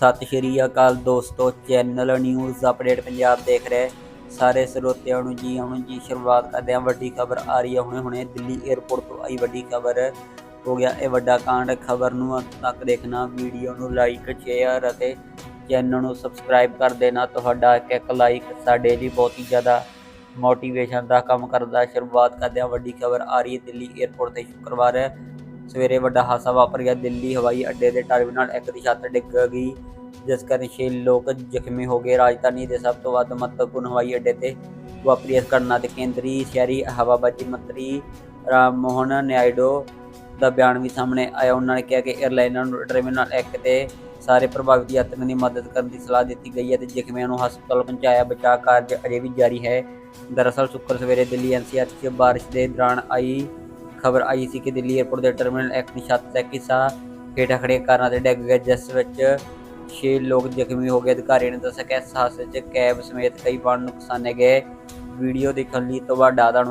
ਸਤਿ ਸ਼੍ਰੀ ਅਕਾਲ ਦੋਸਤੋ channel news update Punjab ਦੇਖ ਰਹੇ। ਸਾਰੇ ਸਰੋਤਿਆਂ ਨੂੰ ਜੀ ਆਉਣ ਜੀ ਸ਼ੁਰੂਆਤ ਕਰਦੇ ਹਾਂ। ਵੱਡੀ ਖਬਰ ਆ ਰਹੀ ਹੈ ਹੁਣੇ ਹੁਣੇ ਦਿੱਲੀ 에ਅਰਪੋਰਟ ਤੋਂ ਆਈ ਵੱਡੀ ਖਬਰ। ਹੋ ਗਿਆ ਇਹ ਵੱਡਾ ਕਾਂਡ। ਖਬਰ ਨੂੰ ਅੰਤ ਤੱਕ ਦੇਖਣਾ ਵੀਡੀਓ ਨੂੰ ਲਾਈਕ ਸ਼ੇਅਰ ਅਤੇ ਚੈਨਲ ਨੂੰ ਸਬਸਕ੍ਰਾਈਬ ਕਰ ਦੇਣਾ। ਤੁਹਾਡਾ ਇੱਕ ਇੱਕ ਲਾਈਕ ਸਾਡੇ ਲਈ ਬਹੁਤ ਹੀ ਜ਼ਿਆਦਾ ਮੋਟੀਵੇਸ਼ਨ ਦਾ ਕੰਮ ਕਰਦਾ। ਸ਼ੁਰੂਆਤ ਕਰਦੇ ਹਾਂ। ਵੱਡੀ ਖਬਰ ਆ ਰਹੀ ਹੈ ਦਿੱਲੀ 에ਅਰਪੋਰਟ ਤੇ ਸ਼ੁੱਕਰਵਾਰ। ਸਵੇਰੇ ਵੱਡਾ ਹਾਦਸਾ ਵਾਪਰ ਗਿਆ, ਦਿੱਲੀ ਹਵਾਈ ਅੱਡੇ ਦੇ ਟਰਮੀਨਲ ਇੱਕ ਦੀ ਛੱਤ ਡਿੱਗ ਗਈ, ਜਿਸ ਕਾਰਨ ਛੇ ਲੋਕ ਜ਼ਖਮੀ ਹੋ ਗਏ। ਰਾਜਧਾਨੀ ਦੇ ਸਭ ਤੋਂ ਵੱਧ ਮਹੱਤਵਪੂਰਨ ਹਵਾਈ ਅੱਡੇ ਤੇ ਵਾਪਰੀ ਇਸ ਘਟਨਾ ਤੇ ਕੇਂਦਰੀ ਸ਼ਹਿਰੀ ਹਵਾਬਾਜ਼ੀ ਮੰਤਰੀ ਰਾਮ ਮੋਹਨ ਨਾਇਡੂ ਦਾ ਬਿਆਨ ਵੀ ਸਾਹਮਣੇ ਆਇਆ। ਉਹਨਾਂ ਨੇ ਕਿਹਾ ਕਿ 에ਅਰਲਾਈਨਰ ਨੂੰ ਟਰਮੀਨਲ 1 ਤੇ ਸਾਰੇ ਪ੍ਰਭਾਵਿਤ ਯਾਤਰੀਆਂ ਦੀ ਮਦਦ ਕਰਨ ਦੀ ਸਲਾਹ ਦਿੱਤੀ ਗਈ ਹੈ ਤੇ ਜ਼ਖਮੀਆਂ ਨੂੰ ਹਸਪਤਾਲ ਪਹੁੰਚਾਇਆ। ਬਚਾਅ ਕਾਰਜ ਅਜੇ ਵੀ ਜਾਰੀ ਹੈ। ਦਰਅਸਲ, ਸ਼ੁੱਕਰ ਸਵੇਰੇ ਦਿੱਲੀ ਐਨਸੀਆਰ 'ਚ ਬਾਰਿਸ਼ ਦੇ ਦੌਰਾਨ ਆਈ ਖਬਰ ਆਈ ਸੀ ਕਿ ਦਿੱਲੀ 에ਅਰਪੋਰਟ ਦੇ ਟਰਮੀਨਲ 1 ਦੀ ਛੱਤ ਦਾ ਇੱਕ ਹਿੱਸਾ ਹੇਠਾਂ ਖੜੇ ਕਾਰਾਂ ਤੇ ਡਿੱਗ ਗਿਆ ਜਿਸ ਵਿੱਚ 6 ਲੋਕ ਜ਼ਖਮੀ ਹੋ ਗਏ। ਅਧਿਕਾਰੀਆਂ ਨੇ ਦੱਸਿਆ ਕਿ ਇਸ ਹਾਦਸੇ 'ਚ ਕੈਬ ਸਮੇਤ ਕਈ ਵਾਹਨ ਨੁਕਸਾਨੇ ਗਏ। ਵੀਡੀਓ ਦੇਖਣ ਲਈ ਤੋਂ ਤੁਹਾਡਾ ਧੰਨਵਾਦ।